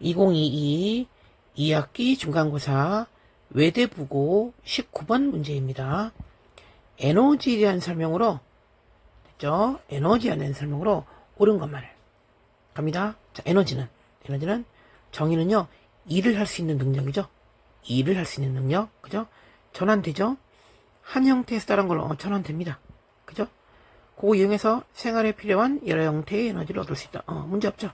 2022 2학기 중간고사 외대부고 19번 문제입니다. 에너지에 대한 설명으로 됐죠? 에너지에 대한 설명으로 옳은 것만을 갑니다. 자, 에너지는 에너지는 정의는요. 일을 할 수 있는 능력이죠. 일을 할 수 있는 능력. 그죠? 전환되죠? 한 형태에서 다른 걸로 어, 전환됩니다. 그죠? 그거 이용해서 생활에 필요한 여러 형태의 에너지를 얻을 수 있다. 어, 문제 없죠?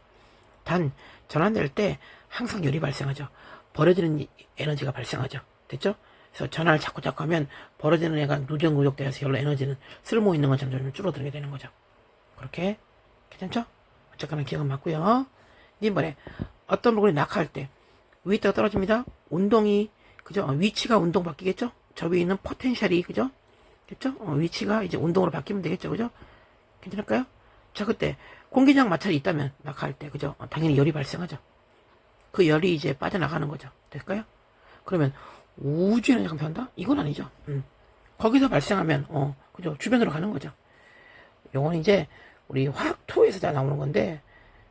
단, 전환될 때 항상 열이 발생하죠. 버려지는 이- 에너지가 발생하죠. 됐죠? 그래서 전환을 자꾸 자꾸 하면 버려지는 애가 누적누적되어서 열로 에너지는 쓸모 있는 건 점점 줄어들게 되는 거죠. 그렇게 괜찮죠? 어쨌거나 기억은 맞고요. 이번에 어떤 물건이 낙하할 때 위에 있다가 떨어집니다. 운동이 그죠? 어, 위치가 운동 바뀌겠죠? 저 위에 있는 포텐셜이 그죠? 됐죠? 어, 위치가 이제 운동으로 바뀌면 되겠죠, 그죠? 괜찮을까요? 자 그때 공기장 마찰이 있다면 낙하할 때 그죠? 어, 당연히 열이 발생하죠. 그 열이 이제 빠져나가는 거죠. 될까요? 그러면 우주에는 약간 변한다? 이건 아니죠. 음. 거기서 발생하면 어 그죠? 주변으로 가는 거죠. 요건 이제 우리 화학2에서 다 나오는 건데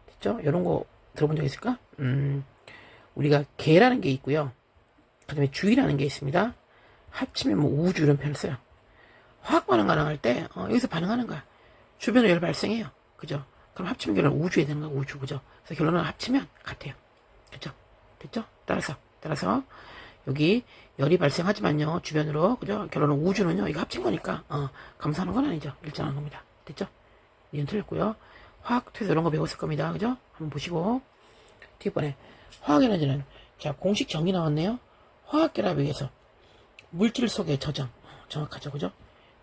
됐죠? 이런 거 들어본 적 있을까? 음, 우리가 개라는 게 있고요. 그 다음에 주의라는 게 있습니다. 합치면 뭐 우주 이런 표현을 써요. 화학 반응 가능할 때 어, 여기서 반응하는 거야. 주변으로 열 발생해요. 그죠? 그럼 합치면 결론은 우주에 되는 거야. 우주 그죠? 그래서 결론은 합치면 같아요. 그죠? 됐죠? 따라서 따라서 여기 열이 발생하지만요 주변으로 그죠? 결론은 우주는요 이거 합친 거니까 어, 감사하는 건 아니죠. 일정한 겁니다. 됐죠? 이건 틀렸고요. 화학 퇴소 이런 거 배웠을 겁니다. 그죠? 한번 보시고 뒷번에 화학 에너지는 자 공식 정의 나왔네요. 화학 결합에 의해서 물질 속의 저장 어, 정확하죠, 그죠?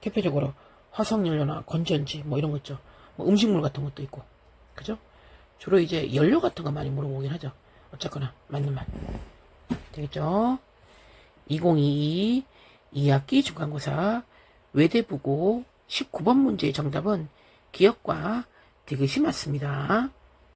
대표적으로 화석연료나 건전지 뭐 이런 거 있죠. 뭐 음식물 같은 것도 있고, 그죠? 주로 이제 연료 같은 거 많이 물어보긴 하죠. 어쨌거나 맞는 말 되겠죠? 2022 2학기 중간고사 외대부고 19번 문제의 정답은 기억과 디귿이 맞습니다.